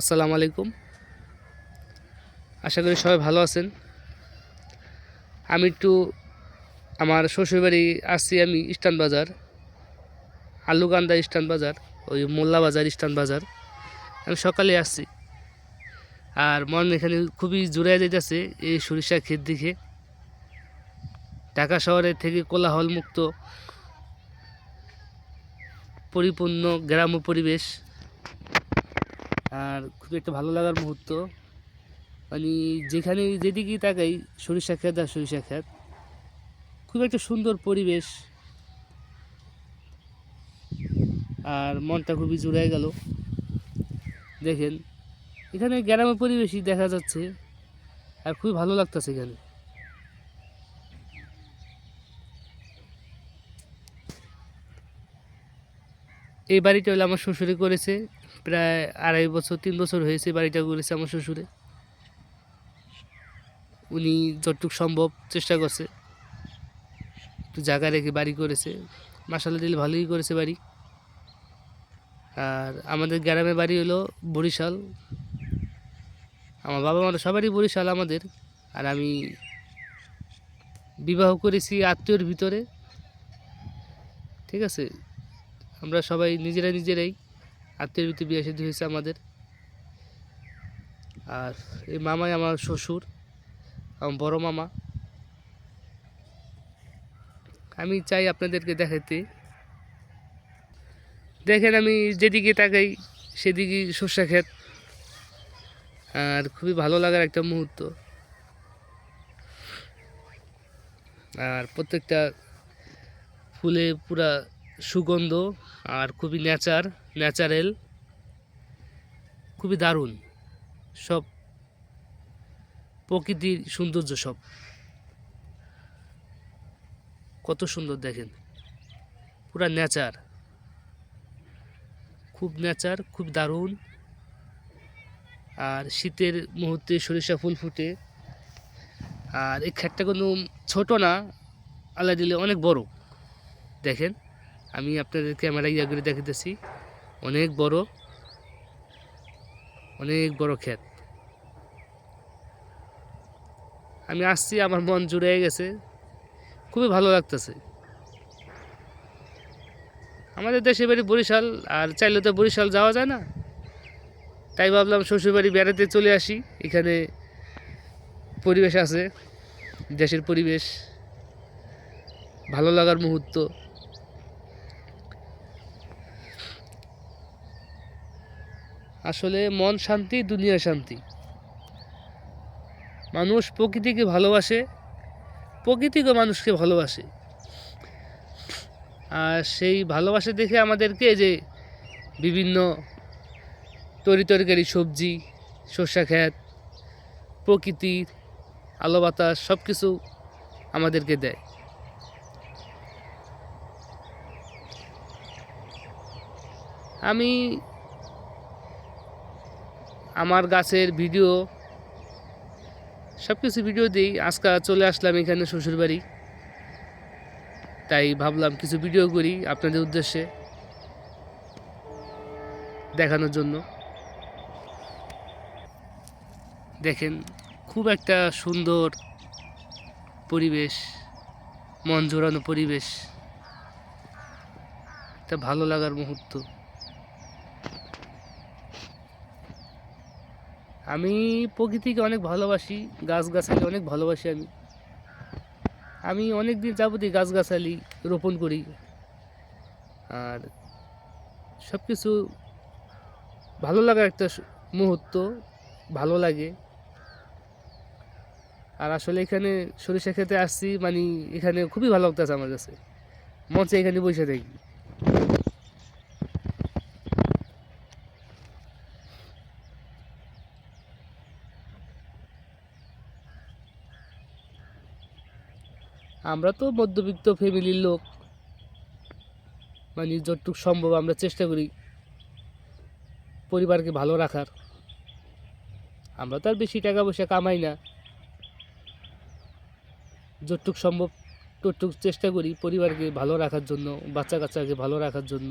আসসালামু আলাইকুম। আশা করি সবাই ভালো আছেন। আমি একটু আমার শ্বশুরবাড়ি আসছি আমি ইস্টার্ন বাজার আলুকান্দা ইস্টার্ন বাজার, ওই মোল্লা বাজার ইস্টার্ন বাজার। আমি সকালে আসছি। আর মন এখানে খুবই জোরে যেতেছে এই সরিষা ক্ষেত দিকে ঢাকা শহরের থেকে কোলাহল মুক্ত পরিপূর্ণ গ্রাম্য পরিবেশ। আর খুব একটা ভালো লাগার মুহূর্ত। মানে যেখানে যেদিকেই তাকাই, সরিষা ক্ষেত আর সরিষা ক্ষেত, খুব একটা সুন্দর পরিবেশ। আর মনটা খুবই জুড়ে গেল। দেখেন, এখানে গ্রামের পরিবেশই দেখা যাচ্ছে, আর খুবই ভালো লাগতেছে এখানে। এই বাড়িটা হলো আমার শ্বশুরে করেছে। প্রায় আড়াই বছর, তিন বছর হয়েছে বাড়িটা করেছে আমার শ্বশুরে। উনি যতটুকু সম্ভব চেষ্টা করছে। একটু জায়গা রেখে বাড়ি করেছে। মাসাল্লা দিলে ভালোই করেছে বাড়ি। আর আমাদের গ্রামের বাড়ি হলো বরিশাল। আমার বাবা মারা সবারই বরিশাল আমাদের। আর আমি বিবাহ করেছি আত্মীয়র ভিতরে। ঠিক আছে? আমরা সবাই নিজেরা নিজেরাই আত্মীয়ের ভিতরে বিয়ে সাথে হয়েছে আমাদের। আর এই মামাই আমার শ্বশুর, আমার বড় মামা। আমি চাই আপনাদেরকে দেখাতে। দেখেন আমি যেদিকে তাকাই, সেদিকে সর্ষা ক্ষেত। আর খুবই ভালো লাগার একটা মুহূর্ত। আর প্রত্যেকটা ফুলে পুরা সুগন্ধ আর খুবই ন্যাচার ন্যাচারাল, খুবই দারুণ সব। প্রকৃতির সৌন্দর্য সব। কত সুন্দর দেখেন। পুরা নেচার খুব নেচার খুব দারুণ। আর শীতের মুহূর্তে সরিষা ফুল ফুটে। আর এই ক্ষেতটা কোনো ছোট না, আল্লাহ দিলে অনেক বড়। দেখেন, আমি আপনাদের ক্যামেরা ইয়া করে দেখাতেছি অনেক বড় অনেক বড় ক্ষেত। আমি আসছি, আমার মন জুড়ে গেছে। খুবই ভালো লাগতেছে। আমাদের দেশে বাড়ি বরিশাল, আর চাইলে তো বরিশাল যাওয়া যায় না। তাই ভাবলাম শ্বশুরবাড়ি বেড়াতে চলে আসি। এখানে পরিবেশ আছে, দেশের পরিবেশ, ভালো লাগার মুহূর্ত। আসলে মন শান্তি, দুনিয়া শান্তি। মানুষ প্রকৃতিকে ভালোবাসে, প্রকৃতিকে মানুষকে ভালোবাসে। আর সেই ভালোবাসা দেখে আমাদেরকে যে বিভিন্ন তরি তরকারি, সবজি, সর্ষা ক্ষেত প্রকৃতির আলো বাতাস সব কিছু আমাদেরকে দেয়। আমি আমার গাছের ভিডিও সব কিছু ভিডিও দিই। আজকে চলে আসলাম এখানে শ্বশুরবাড়ি। তাই ভাবলাম কিছু ভিডিও করি আপনাদের উদ্দেশ্যে দেখানোর জন্য। দেখেন, খুব একটা সুন্দর পরিবেশ, মন জোড়ানো পরিবেশ। একটা ভালো লাগার মুহূর্ত। আমি প্রকৃতিকে অনেক ভালোবাসি, গাছগাছালি অনেক ভালোবাসি আমি। আমি অনেক দিন যাবতীয় গাছগাছালি রোপণ করি। আর সব কিছু ভালো লাগার একটা মুহূর্ত, ভালো লাগে। আর আসলে এখানে সরিষা খেতে আসছি মানে এখানে খুবই ভালো লাগতেছে আমার কাছে। মঞ্চে এখানে বসে থাকি। আমরা তো মধ্যবিত্ত ফ্যামিলির লোক। মানে যতটুকু সম্ভব আমরা চেষ্টা করি পরিবারকে ভালো রাখার। আমরা তো আর বেশি টাকা পয়সা কামাই না। যতটুকু সম্ভব ততটুকু চেষ্টা করি পরিবারকে ভালো রাখার জন্য বাচ্চা কাচ্চাকে ভালো রাখার জন্য।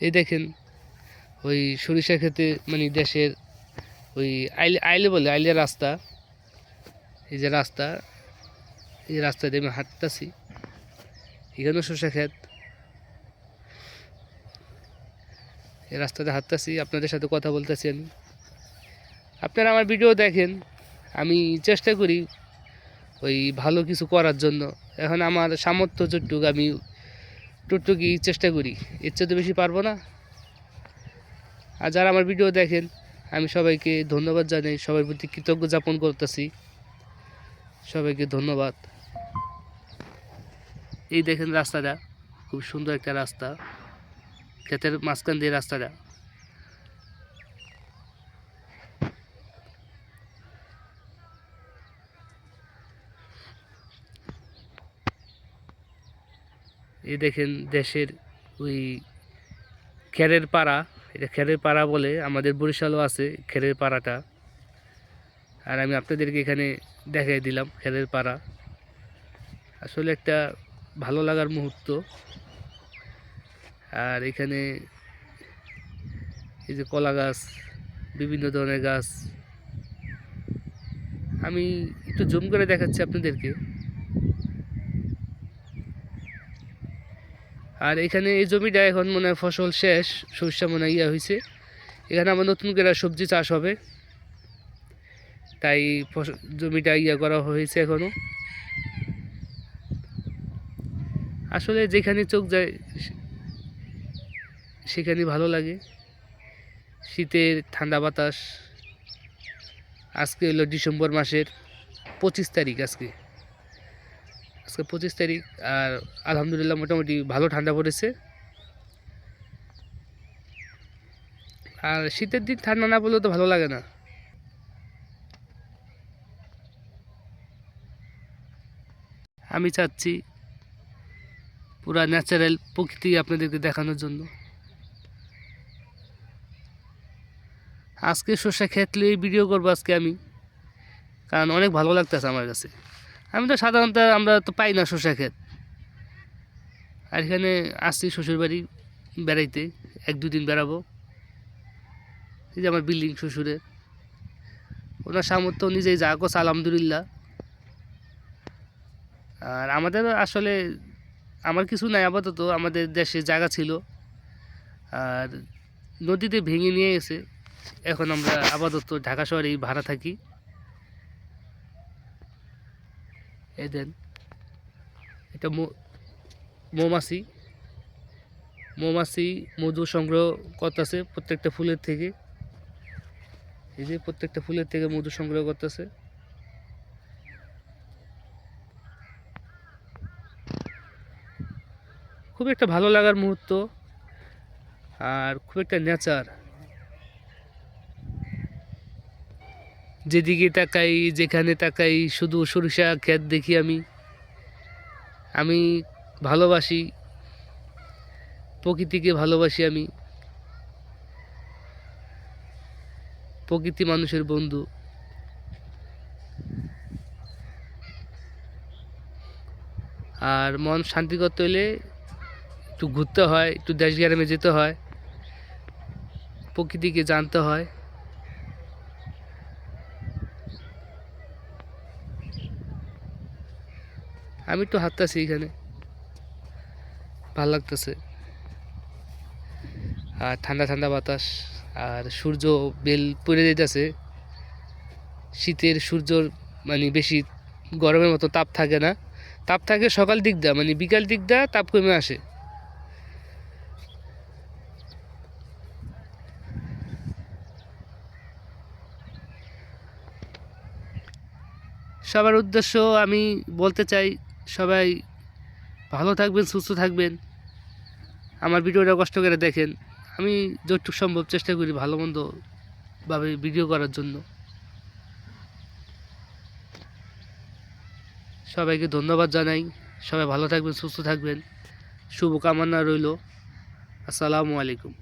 এই দেখেন, ওই সরিষা খেতে মানে দেশের ওই আইলে আইলে বলে, আইলে রাস্তা। এই যে রাস্তা, এই রাস্তা দিয়ে আমি হাঁটতেছি। এখানেও সরষা ক্ষেত। এই রাস্তাতে হাঁটতেছি, আপনাদের সাথে কথা বলতেছি আমি। আপনারা আমার ভিডিও দেখেন, আমি চেষ্টা করি ওই ভালো কিছু করার জন্য। এখন আমার সামর্থ্য যতটুকু আমি টুকটুকি চেষ্টা করি। এর চেয়ে তো বেশি পারব না। আর যারা আমার ভিডিও দেখেন আমি সবাইকে ধন্যবাদ জানাই, সবার প্রতি কৃতজ্ঞ যাপন করতেছি। সবাইকে ধন্যবাদ। এই দেখেন রাস্তাটা, খুব সুন্দর একটা রাস্তা। ক্ষেতের মাঝখান দিয়ে রাস্তাটা। এই দেখেন দেশের ওই খেরের পাড়া। এটা খেরের পাড়া বলে আমাদের বরিশালও আছে খেরের পাড়াটা। আর আমি আপনাদেরকে এখানে দেখাই দিলাম খেরের পাড়া। আসলে একটা ভালো লাগার মুহূর্ত। আর এখানে এই যে কলা গাছ, বিভিন্ন ধরনের গাছ। আমি একটু জুম করে দেখাচ্ছি আপনাদেরকে। আর এখানে এই জমিটা এখন মনে হয় ফসল শেষ, সরিষা মনে ইয়া হয়েছে এখানে আমার নতুন করে সবজি চাষ হবে। তাই জমিটা ইয়া করা হয়েছে এখনও আসলে যেখানে চোখ যায় সেখানে ভালো লাগে। শীতের ঠান্ডা বাতাস। আজকে হলো ডিসেম্বর মাসের পঁচিশ তারিখ আজকে। আজকে পঁচিশ তারিখ, আর আলহামদুলিল্লাহ মোটামুটি ভালো ঠান্ডা পড়েছে। আর শীতের দিন ঠান্ডা না পড়লেও তো ভালো লাগে না। আমি চাচ্ছি পুরা ন্যাচারাল প্রকৃতি আপনাদেরকে দেখানোর জন্য। আজকে সর্ষা খেতলে ভিডিও করব আজকে আমি, কারণ অনেক ভালো লাগতেছে আমার কাছে। আমি তো সাধারণত আমরা তো পাই না সর্ষা ক্ষেত। আর এখানে আসছি শ্বশুরবাড়ি বেড়াইতে, এক দুদিন বেড়াবো। এই যে আমার বিল্ডিং শ্বশুরের। ওনার সামর্থ্য নিজেই যা করছে, আলহামদুলিল্লাহ। আর আমাদের আসলে আমার কিছু নাই, আপাতত আমাদের দেশে জায়গা ছিল। আর নদীতে ভেঙে নিয়ে গেছে। এখন আমরা আপাতত ঢাকা শহরেই ভাড়া থাকি। এই দেন। এটা মৌমাছি। মৌমাছি মধু সংগ্রহ করতেছে প্রত্যেকটা ফুলের থেকে। এই যে প্রত্যেকটা ফুলের থেকে মধু সংগ্রহ করতেছে। খুব একটা ভালো লাগার মুহূর্ত আর খুব একটা নেচার। যেদিকে তাকাই, যেখানে তাকাই, শুধু সরিষা ক্ষেত দেখি আমি। আমি ভালোবাসি, প্রকৃতিকে ভালোবাসি আমি। প্রকৃতি মানুষের বন্ধু। আর মন শান্তি করতে হলে একটু ঘুরতে হয়, একটু দেশ গ্রামে যেতে হয়। প্রকৃতিকে জানতে হয়। আমি একটু হাঁটতেছি এখানে। ভালো লাগতেছে। আর ঠান্ডা ঠান্ডা বাতাস, আর সূর্য বেল পড়ে যেতেছে শীতের সূর্যর মানে বেশি গরমের মতো তাপ থাকে না। তাপ থাকে সকাল দিক দা মানে বিকাল দিক দা তাপ কমে আসে। সবার উদ্দেশ্য আমি বলতে চাই সবাই ভালো থাকবেন, সুস্থ থাকবেন। আমার ভিডিওটা কষ্ট করে দেখেন। আমি যতটুকু সম্ভব চেষ্টা করি ভালো মন্দভাবে ভিডিও করার জন্য। সবাইকে ধন্যবাদ জানাই। সবাই ভালো থাকবেন, সুস্থ থাকবেন। শুভকামনা রইল। আসসালামু আলাইকুম।